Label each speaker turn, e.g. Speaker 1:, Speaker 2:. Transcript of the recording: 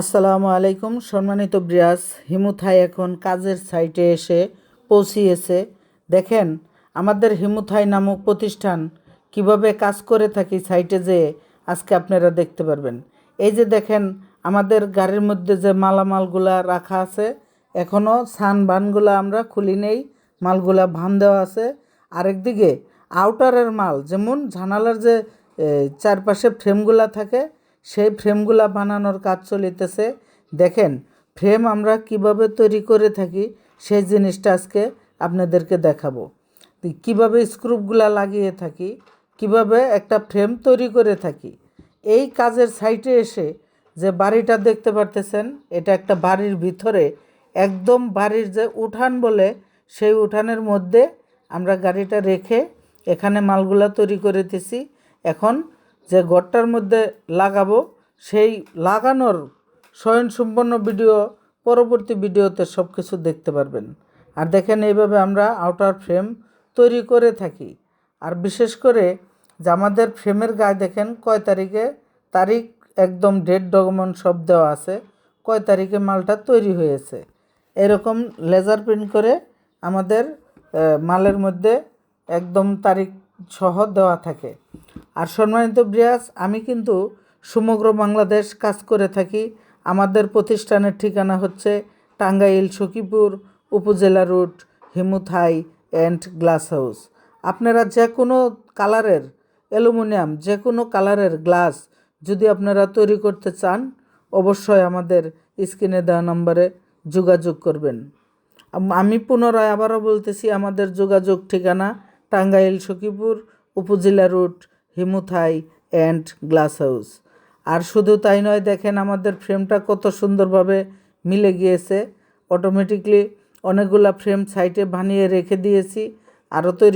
Speaker 1: আসসালামু আলাইকুম। সম্মানিত ব্রিয়াস হিমুথাই এখন কাজের সাইটে এসে পৌঁছিয়েছে। দেখেন, আমাদের হিমুথাই নামক প্রতিষ্ঠান কীভাবে কাজ করে থাকি সাইটে যেয়ে আজকে আপনারা দেখতে পারবেন। এই যে দেখেন, আমাদের গাড়ির মধ্যে যে মালামালগুলা রাখা আছে এখনও সান বানগুলা আমরা খুলি নেই, মালগুলা ভান দেওয়া আছে। আরেকদিকে আউটারের মাল, যেমন জানালার যে চারপাশে ফ্রেমগুলা থাকে সেই ফ্রেমগুলা বানানোর কাজ চলিতেছে। দেখেন, ফ্রেম আমরা কীভাবে তৈরি করে থাকি, সেই জিনিসটা আজকে আপনাদেরকে দেখাবো। কীভাবে স্ক্রুপগুলা লাগিয়ে থাকি, কীভাবে একটা ফ্রেম তৈরি করে থাকি। এই কাজের সাইটে এসে যে বাড়িটা দেখতে পারতেছেন, এটা একটা বাড়ির ভিতরে, একদম বাড়ির যে উঠান বলে, সেই উঠানের মধ্যে আমরা গাড়িটা রেখে এখানে মালগুলা তৈরি করেতেছি এখন যে ঘরটার মধ্যে লাগাবো, সেই লাগানোর স্বয়ংসম্পন্ন ভিডিও, পরবর্তী ভিডিওতে সব কিছু দেখতে পারবেন। আর দেখেন এইভাবে আমরা আউটার ফ্রেম তৈরি করে থাকি। আর বিশেষ করে যে আমাদের ফ্রেমের গায়ে দেখেন কয় তারিখে তারিখ একদম ডেট ডকুমেন্ট সব দেওয়া আছে, কয় তারিখে মালটা তৈরি হয়েছে। এরকম লেজার প্রিন্ট করে আমাদের মালের মধ্যে একদম তারিখ সহ দেওয়া থাকে। আর সম্মানিত ব্রিয়াস আমি কিন্তু সমগ্র বাংলাদেশ কাজ করে থাকি। আমাদের প্রতিষ্ঠানের ঠিকানা হচ্ছে টাঙ্গাইল সখীপুর উপজেলা রুট হিমুথাই অ্যান্ড গ্লাস হাউস। আপনারা যে কোনো কালারের অ্যালুমিনিয়াম, যে কোনো কালারের গ্লাস যদি আপনারা তৈরি করতে চান, অবশ্যই আমাদের স্ক্রিনে দেওয়া নম্বরে যোগাযোগ করবেন। আমি পুনরায় আবারও বলতেছি, আমাদের যোগাযোগ ঠিকানা টাঙ্গাইল সখীপুর উপজেলা রুট হিমুথাই অ্যান্ড গ্লাস হাউস। আর শুধু তাই নয়, দেখেন আমাদের ফ্রেমটা কত সুন্দরভাবে মিলে গিয়েছে। অটোমেটিকলি অনেকগুলা ফ্রেম সাইটে বানিয়ে রেখে দিয়েছি। আরও তৈরি